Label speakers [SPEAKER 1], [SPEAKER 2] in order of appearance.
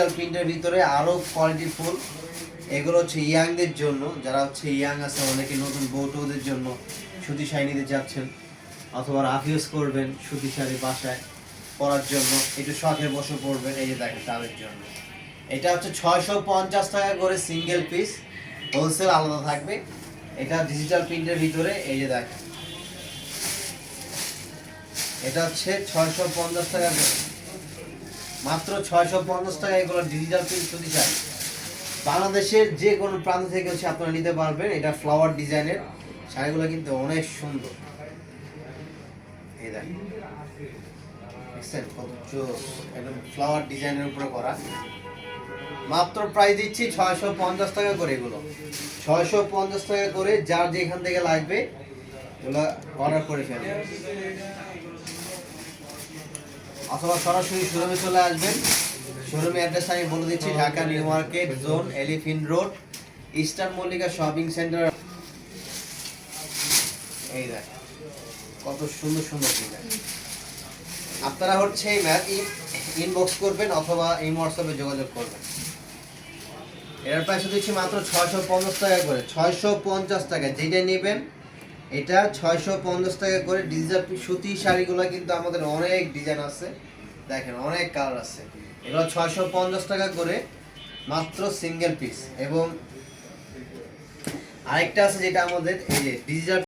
[SPEAKER 1] Digital প্রিন্টের ভিতরে আরও কোয়ালিটি ফুল এগুলো হচ্ছে ইয়াংদের জন্য, যারা হচ্ছে ইয়াং আছে, অনেকে নতুন বউটোদের জন্য সুতি শাড়ি যাচ্ছেন অথবা রাফ করবেন সুতি শাড়ি বাসায় পরার জন্য, একটু শখের বসে পড়বেন এই যে দেখেন তাদের জন্য। এটা হচ্ছে ছয়শো পঞ্চাশ টাকা করে সিঙ্গেল পিস হোলসেল আলাদা থাকবে। এটা ডিজিটাল প্রিন্টের ভিতরে, এই যে দেখেন। এটা হচ্ছে ছয়শো পঞ্চাশ টাকা করে। মাত্র ছয়শো পঞ্চাশ টাকা এগুলো ডিজিটাল প্রিন্ট যদি শাড়ি বাংলাদেশের যে কোনো প্রান্ত থেকে হচ্ছে আপনারা নিতে পারবেন, এটা ফ্লাওয়ার ডিজাইনের শাড়িগুলো কিন্তু অনেক সুন্দর। এই দেখেন। একদম ফ্লাওয়ার ডিজাইনের উপরে করা। মাত্র প্রাইস দিচ্ছি ছয়শো পঞ্চাশ টাকা করে এগুলো। ছয়শো পঞ্চাশ টাকা করে যার যেখান থেকে লাগবে, এগুলো অর্ডার করে ফেলবেন অথবা সরাসরি শোরুমে চলে আসবেন। শোরুমে অ্যাড্রেস আমি বলে দিচ্ছি, Dhaka New Market, zone, Elephant Road, Eastern Mallika Shopping Centre. এই দেখ, কত সুন্দর সুন্দর ডিজাইন আপনারা হচ্ছে এই ম্যাচ ইনবক্স করবেন অথবা এই হোয়াটসঅ্যাপে যোগাযোগ করবেন। এর প্রাইস দিচ্ছি মাত্র ছয়শো পঞ্চাশ টাকা করে, ছয়শো পঞ্চাশ টাকা যেটা নেবেন এটা ছয়শো পঞ্চাশ টাকা করে ডিজিটাল সুতি শাড়িগুলো কিন্তু আমাদের অনেক ডিজাইন আছে। দেখেন, অনেক কালার আছে। এগুলো ছয়শো পঞ্চাশ টাকা করে মাত্র সিঙ্গেল পিস এবং আরেকটা আছে যেটা আমাদের এই যে ডিজিটাল